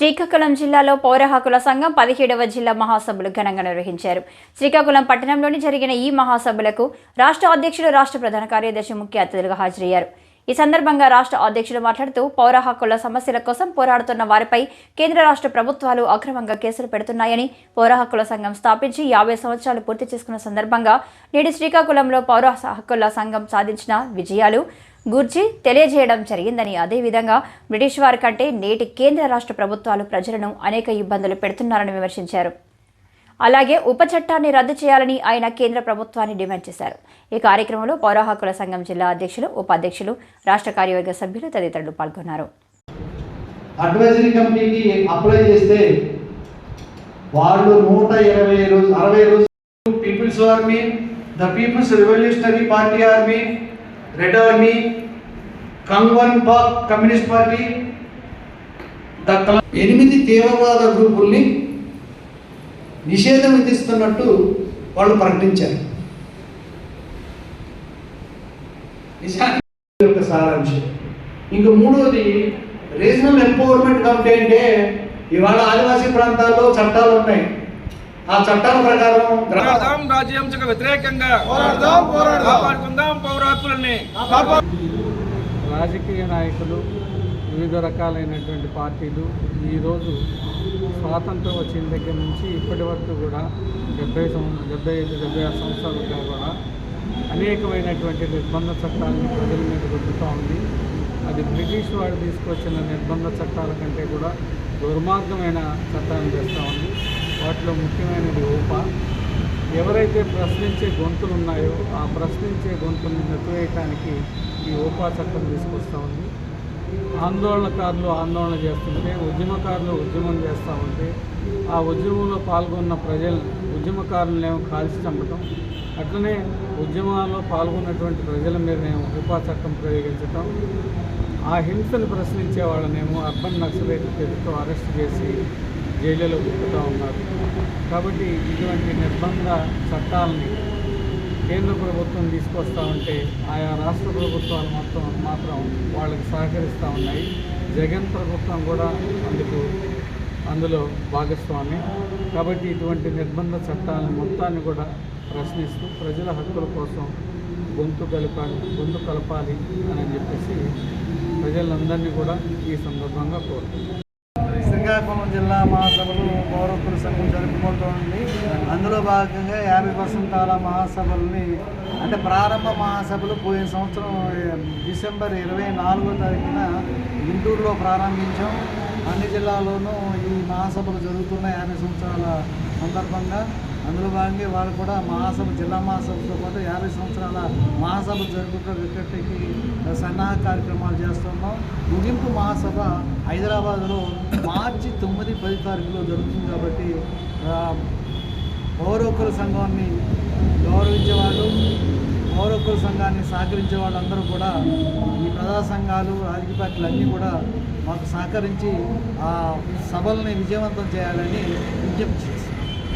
శ్రీకాకుళం జిల్లాలో పౌర హక్కుల సంఘం పదిహేడవ జిల్లా మహాసభలు ఘనంగా నిర్వహించారు. శ్రీకాకుళం పట్టణంలోని జరిగిన ఈ మహాసభలకు రాష్ట్ర అధ్యక్షుడు రాష్ట్ర ప్రధాన కార్యదర్శి ముఖ్య అతిథులుగా హాజరయ్యారు. ఈ సందర్భంగా రాష్ట్ర అధ్యక్షుడు మాట్లాడుతూ పౌర హక్కుల సమస్యల కోసం పోరాడుతున్న వారిపై కేంద్ర రాష్ట్ర ప్రభుత్వాలు అక్రమంగా కేసులు పెడుతున్నాయని పౌర హక్కుల సంఘం స్థాపించి యాభై సంవత్సరాలు పూర్తి చేసుకున్న సందర్భంగా నేడు శ్రీకాకుళంలో పౌర హక్కుల సంఘం సాధించిన విజయాలు గుర్జీ తెలియజేయడం జరిగిందని అదేవిధంగా బ్రిటిష్ వారి కంటే నేటి కేంద్ర రాష్ట్ర ప్రభుత్వాలు ప్రజలను అనేక ఇబ్బందులు పెడుతున్నారని విమర్శించారు. అలాగే ఉప చట్టాన్ని రద్దు చేయాలని ఆయన కేంద్ర ప్రభుత్వాన్ని డిమాండ్ చేశారు. ఈ కార్యక్రమంలో పౌర హక్కుల సంఘం జిల్లా అధ్యక్షులు ఉపాధ్యక్షులు రాష్ట్ర కార్యవర్గ సభ్యులు తదితరులు పాల్గొన్నారు. అడ్వైజరీ కమిటీకి అప్లై చేస్తే వాళ్ళు నూట ఇరవై రోజు అరవై రోజు people's army the people's revolutionary party army red army Kangleipak communist party the ఎనిమిది తీవ్రవాద గ్రూపుల్ని నిషేధం విధిస్తున్నట్టు వాళ్ళు ప్రకటించారు. నిజానికి యొక్క సారాంశం. ఇంకా మూడవది రీజనల్ ఎంపవర్మెంట్ కమిటీ అంటే ఇవాళ ఆదివాసీ ప్రాంతాల్లో చట్టాలు ఉన్నాయి ఆ చట్టాల ప్రకారం పోరాడదాం రాజ్యాంశకు వ్యతిరేకంగా పోరాడదాం, పోరాడదాం. కాపాడుకుందాం పౌర హక్కులని రాజకీయ నాయకులు వివిధ రకాలైనటువంటి పార్టీలు ఈరోజు స్వాతంత్రం వచ్చిన దగ్గర నుంచి ఇప్పటి వరకు కూడా డెబ్బై సంవత్సరం డెబ్బై ఐదు డెబ్బై ఆరు సంవత్సరాలుగా కూడా అనేకమైనటువంటి నిర్బంధ చట్టాలను ప్రజల మీద రుద్దుతూ ఉంది. అది బ్రిటిష్ వాడు తీసుకొచ్చిన నిర్బంధ చట్టాల కంటే కూడా దుర్మార్గమైన చట్టాలను ఉంది వాటిలో ముఖ్యమైనది ఊపా. ఎవరైతే ప్రశ్నించే గొంతులు ఉన్నాయో ఆ ప్రశ్నించే గొంతుల్ని నెట్టివేయటానికి ఈ ఓపా చట్టం తీసుకొస్తూ ఉంది. ఆందోళనకారులు ఆందోళన చేస్తుంటే ఉద్యమకారులు ఉద్యమం చేస్తూ ఉంటే ఆ ఉద్యమంలో పాల్గొన్న ప్రజలు ఉద్యమకారులనేమో కాల్చి చంపటం అట్లనే ఉద్యమాల్లో పాల్గొన్నటువంటి ప్రజల మీదనేమో ఉపా చట్టం ప్రయోగించటం ఆ హింసను ప్రశ్నించే వాళ్ళనేమో అర్బన్ నక్సలైట్ పేరుతో అరెస్ట్ చేసి జైలులో పెట్టుతూ ఉన్నారు. కాబట్టి ఇటువంటి నిర్బంధ చట్టాలని కేంద్ర ప్రభుత్వం తీసుకొస్తా ఉంటే ఆయా రాష్ట్ర ప్రభుత్వాలు మొత్తం మాత్రం వాళ్ళకి సహకరిస్తూ ఉన్నాయి. జగన్ ప్రభుత్వం కూడా అందుకు అందులో భాగస్వామి. కాబట్టి ఇటువంటి నిర్బంధ చట్టాలను మొత్తాన్ని కూడా ప్రశ్నిస్తూ ప్రజల హక్కుల కోసం గొంతు కలపాలి గొంతు కలపాలి అని చెప్పేసి ప్రజలందరినీ కూడా ఈ సందర్భంగా కోరుతున్నాను శ్రీకాకుళం జిల్లా మహాసభలు పౌరకుల సంఘం జరుపుకుంటోంది. అందులో భాగంగా యాభై వసంతాల మహాసభల్ని అంటే ప్రారంభ మహాసభలు పోయిన సంవత్సరం డిసెంబర్ ఇరవై నాలుగో తారీఖున గుంటూరులో ప్రారంభించాం. అన్ని జిల్లాల్లోనూ ఈ మహాసభలు జరుగుతున్న యాభై సంవత్సరాల సందర్భంగా. అందులో భాగంగా వాళ్ళు కూడా మహాసభ జిల్లా మహాసభతో పాటు యాభై సంవత్సరాల మహాసభ జరుపుకుంటూ వికెట్కి సన్నాహ కార్యక్రమాలు చేస్తున్నాం. ముగింపు మహాసభ హైదరాబాద్లో మార్చి తొమ్మిది పది తారీఖులో జరుగుతుంది కాబట్టి ఆ, సంఘాన్ని గౌరవించేవాళ్ళు పౌరకుల సంఘాన్ని సహకరించే వాళ్ళందరూ కూడా ఈ ప్రజా సంఘాలు రాజకీయ పార్టీలు అన్నీ కూడా మాకు సహకరించి ఆ సభల్ని విజయవంతం చేయాలని విజ్ఞప్తి చేస్తున్నాం.